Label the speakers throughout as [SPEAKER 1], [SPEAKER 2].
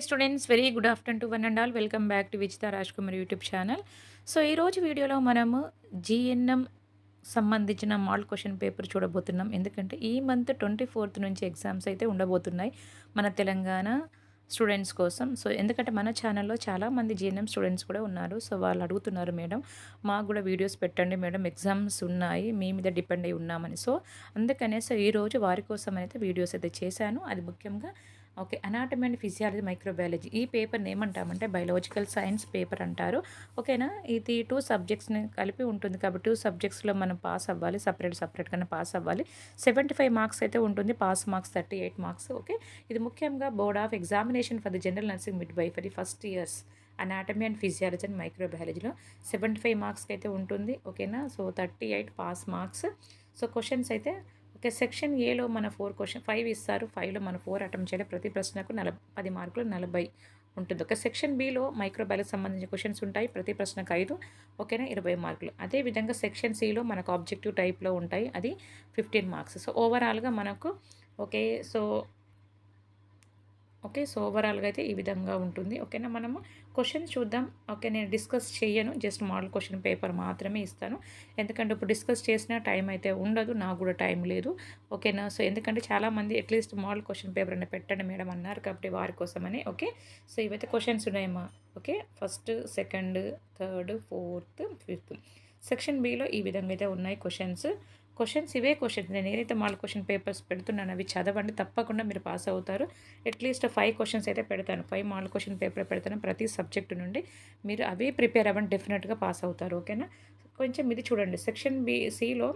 [SPEAKER 1] Students very good afternoon to one and all welcome back to Vijitha Raj Kumar YouTube channel so ఈరోజు వీడియోలో మనము GNM సంబంధించిన mall question paper చూడబోతున్నాం. ఎందుకంటే ఈ మంత్ ట్వంటీ ఫోర్త్ నుంచి ఎగ్జామ్స్ అయితే ఉండబోతున్నాయి మన తెలంగాణ స్టూడెంట్స్ కోసం. సో ఎందుకంటే మన ఛానల్లో చాలామంది జిఎన్ఎం స్టూడెంట్స్ కూడా ఉన్నారు. సో వాళ్ళు అడుగుతున్నారు మేడం మాకు కూడా వీడియోస్ పెట్టండి. మేడం ఎగ్జామ్స్ ఉన్నాయి. మీ మీద డిపెండ్ అయి ఉన్నామని. సో అందుకనే సో ఈరోజు వారి కోసం అయితే వీడియోస్ అయితే చేశాను. అది ముఖ్యంగా okay anatomy and physiology microbiology ఈ పేపర్ని ఏమంటామంటే బయాలజికల్ సైన్స్ పేపర్ అంటారు. ఓకేనా ఇది టూ సబ్జెక్ట్స్ని కలిపి ఉంటుంది కాబట్టి టూ సబ్జెక్ట్స్లో మనం పాస్ అవ్వాలి సపరేట్ సపరేట్గానే పాస్ అవ్వాలి. సెవెంటీ ఫైవ్ మార్క్స్ అయితే ఉంటుంది pass marks thirty eight marks okay ఇది ముఖ్యంగా board of examination for the general nursing midwifery the first years anatomy and physiology and మైక్రోబయాలజీలో seventy five మార్క్స్కి అయితే ఉంటుంది ఓకేనా so thirty eight pass marks so questions అయితే okay section ఏలో మన four question five ఇస్తారు. ఫైవ్లో మన ఫోర్ అటెంప్ట్ చేయాలి. ప్రతి ప్రశ్నకు నలభై పది మార్కులు నలభై ఉంటుంది. ఒక సెక్షన్ బిలో మైక్రోబయాలజీ సంబంధించిన క్వశ్చన్స్ ఉంటాయి. ప్రతి ప్రశ్నకు ఐదు ఓకేనా? ఇరవై మార్కులు. అదేవిధంగా సెక్షన్ సిలో మనకు ఆబ్జెక్టివ్ టైప్లో ఉంటాయి. అది ఫిఫ్టీన్ మార్క్స్. సో ఓవరాల్గా మనకు ఓకే సో ఓకే సో ఓవరాల్గా అయితే ఈ విధంగా ఉంటుంది. ఓకేనా మనము క్వశ్చన్ చూద్దాం. ఓకే నేను డిస్కస్ చేయను జస్ట్ మోడల్ క్వశ్చన్ పేపర్ మాత్రమే ఇస్తాను. ఎందుకంటే ఇప్పుడు డిస్కస్ చేసిన టైం అయితే ఉండదు నాకు కూడా టైం లేదు. ఓకేనా సో ఎందుకంటే చాలామంది అట్లీస్ట్ మోడల్ క్వశ్చన్ పేపర్ అని పెట్టండి మేడం అన్నారు కాబట్టి వారి కోసమని. ఓకే సో ఇవైతే క్వశ్చన్స్ ఉన్నాయమ్మా. Okay first second third fourth fifth. Section below ఈ విధంగా అయితే ఉన్నాయి క్వశ్చన్స్. క్వశ్చన్స్ ఇవే క్వశ్చన్స్ నేను ఏదైతే మాల్ క్వశ్చన్ పేపర్స్ పెడుతున్నాను అవి చదవండి. తప్పకుండా మీరు పాస్ అవుతారు. అట్లీస్ట్ ఫైవ్ క్వశ్చన్స్ అయితే పెడతాను. ఫైవ్ మాల్ క్వశ్చన్ పేపర్ పెడతాను ప్రతి సబ్జెక్టు నుండి. మీరు అవి ప్రిపేర్ అవ్వండి. డెఫినెట్గా పాస్ అవుతారు. ఓకేనా కొంచెం ఇది చూడండి. సెక్షన్ బి సిలో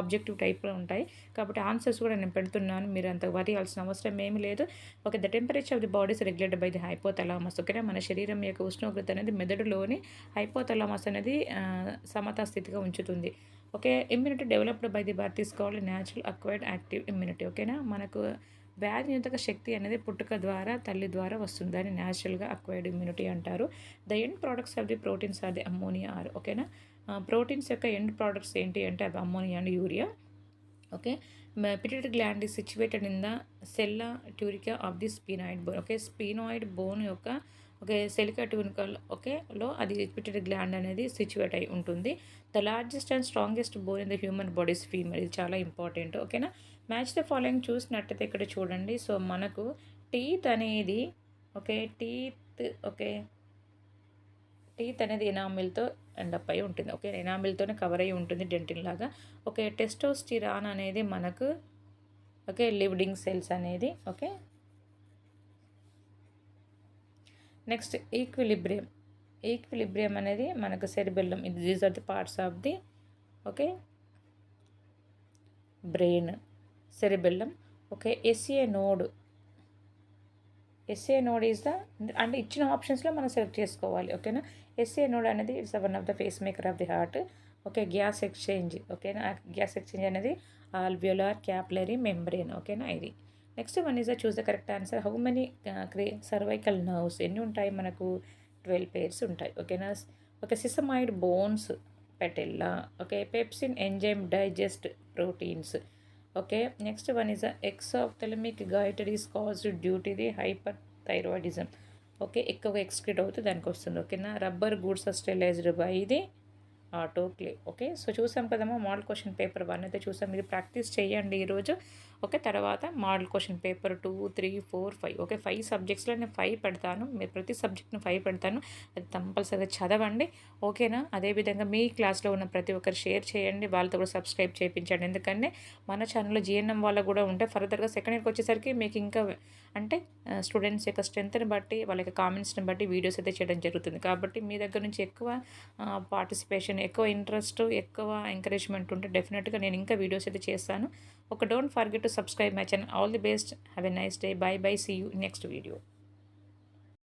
[SPEAKER 1] ఆబ్జెక్టివ్ టైప్లో ఉంటాయి. కాబట్టి ఆన్సర్స్ కూడా నేను పెడుతున్నాను. మీరు అంత వరి అవ్వాల్సిన అవసరం ఏమీ లేదు. Okay the temperature of the bodies regulated by the hypothalamus ఓకేనా మన శరీరం యొక్క ఉష్ణోగ్రత అనేది మెదడులోని హైపోతలామస్ అనేది సమతా స్థితిగా ఉంచుతుంది. Okay? Immunity developed by the birth తీసుకోవాలి న్యాచురల్ అక్వైర్డ్ యాక్టివ్ ఇమ్యూనిటీ ఓకేనా? మనకు వ్యాధి నిరోధక శక్తి అనేది పుట్టుక ద్వారా తల్లి ద్వారా వస్తుంది. దాన్ని న్యాచురల్గా అక్వైర్డ్ ఇమ్యూనిటీ అంటారు. The end products of the proteins are the ammonia are ఓకేనా? ప్రోటీన్స్ యొక్క ఎండ్ ప్రోడక్ట్స్ ఏంటి అంటే అవి ammonia and urea okay? Pituitary gland is in the sella cella of the sphenoid bone okay? Sphenoid bone యొక్క okay సెలికట్ వెనుకల్ okay లో అది పిటరీ గ్లాండ్ అనేది సిచ్యువేట్ అయి ఉంటుంది. The largest and strongest bone in the human bodies female. ఇది చాలా ఇంపార్టెంట్ ఓకేనా? మ్యాచ్ ద ఫాలోయింగ్ చూసినట్టయితే ఇక్కడ చూడండి. సో మనకు టీత్ అనేది ఓకే టీత్ ఓకే టీత్ అనేది ఎనామిల్తో ఎండప్ అయి ఉంటుంది ఓకే? ఎనామిల్తోనే కవర్ అయి ఉంటుంది డెంటిన్ లాగా. ఓకే టెస్టోస్టిరాన్ అనేది మనకు ఓకే లివ్డింగ్ సెల్స్ అనేది ఓకే నెక్స్ట్ ఈక్విలిబ్రియం. ఈక్విలిబ్రియం అనేది మనకు సెరిబెల్లం. ఇది these are the parts of the okay brain cerebellum. Okay SA node SA node is the అంటే ఇచ్చిన ఆప్షన్స్లో మనం సెలెక్ట్ చేసుకోవాలి ఓకేనా ఎస్ఏ నోడ్ అనేది it's one of the pacemaker of the heart okay gas exchange ఓకేనా gas exchange అనేది ఆల్బ్యులార్ క్యాప్లరీ మెంబ్రెయిన్ ఓకేనా ఇది. Next one is choose the correct answer. How many క్రే cervical nerves ఎన్ని ఉంటాయి మనకు? ట్వెల్వ్ పేర్స్ ఉంటాయి. ఓకేనా okay sesamoid bones patella okay pepsin enzyme digest proteins okay next one is exophthalmic goitre is caused due to the hyperthyroidism okay ఎక్కువగా excrete అవుతుంది దానికి వస్తుంది ఓకేనా రబ్బర్ గూడ్స్ స్టెలైజ్డ్ బై ఇది ఆటోక్లే ఓకే? సో చూసాం కదమ్మా మోడల్ క్వశ్చన్ పేపర్ వన్ అయితే చూసాం. మీరు ప్రాక్టీస్ చేయండి ఈరోజు. ఓకే? తర్వాత model question paper two three four five. Okay? Five సబ్జెక్ట్స్లో నేను ఫైవ్ పెడతాను. మీరు ప్రతి సబ్జెక్ట్ని ఫైవ్ పెడతాను. అది కంపల్సరీగా చదవండి. ఓకేనా? అదేవిధంగా మీ క్లాస్లో ఉన్న ప్రతి ఒక్కరు షేర్ చేయండి. వాళ్ళతో కూడా సబ్స్క్రైబ్ చేయించండి. ఎందుకంటే మన ఛానల్లో జిఎన్ఎం వాళ్ళ కూడా ఉంటే ఫర్దర్గా సెకండ్ ఇయర్కి వచ్చేసరికి మీకు ఇంకా అంటే స్టూడెంట్స్ యొక్క స్ట్రెంత్ని బట్టి వాళ్ళ యొక్క కామెంట్స్ని బట్టి వీడియోస్ అయితే చేయడం జరుగుతుంది. కాబట్టి మీ దగ్గర నుంచి ఎక్కువ పార్టిసిపేషన్ ఎక్కువ ఇంట్రెస్ట్ ఎక్కువ ఎంకరేజ్మెంట్ ఉంటే డెఫినెట్గా నేను ఇంకా వీడియోస్ అయితే చేస్తాను. ఒక don't forget to subscribe my channel all the best have a nice day bye bye see you next video